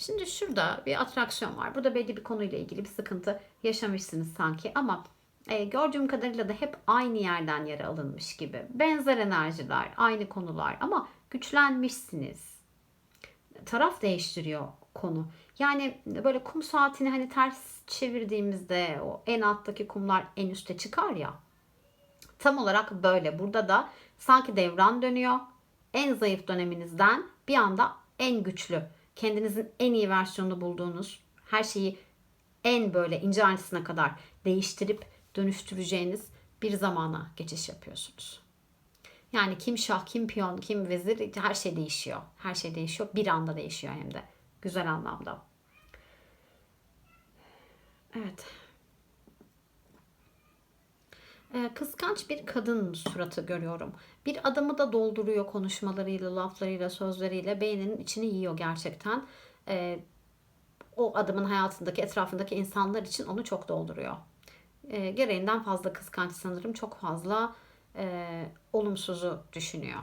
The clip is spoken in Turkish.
Şimdi şurada bir atraksiyon var. Burada belli bir konuyla ilgili bir sıkıntı yaşamışsınız sanki ama e, gördüğüm kadarıyla da hep aynı yerden yere alınmış gibi. Benzer enerjiler, aynı konular ama güçlenmişsiniz. Taraf değiştiriyor konu. Yani böyle kum saatini hani ters çevirdiğimizde o en alttaki kumlar en üste çıkar ya. Tam olarak böyle. Burada da sanki devran dönüyor. En zayıf döneminizden bir anda en güçlü, kendinizin en iyi versiyonunu bulduğunuz, her şeyi en böyle ince ayrıntısına kadar değiştirip dönüştüreceğiniz bir zamana geçiş yapıyorsunuz. Yani kim şah, kim piyon, kim vezir her şey değişiyor. Her şey değişiyor. Bir anda değişiyor hem de. Güzel anlamda. Evet. Ee, kıskanç bir kadın suratı görüyorum. Bir adamı da dolduruyor konuşmalarıyla, laflarıyla, sözleriyle. Beyninin içini yiyor gerçekten. Ee, o adamın hayatındaki, etrafındaki insanlar için onu çok dolduruyor. Ee, gereğinden fazla kıskanç sanırım. Çok fazla e, olumsuzu düşünüyor.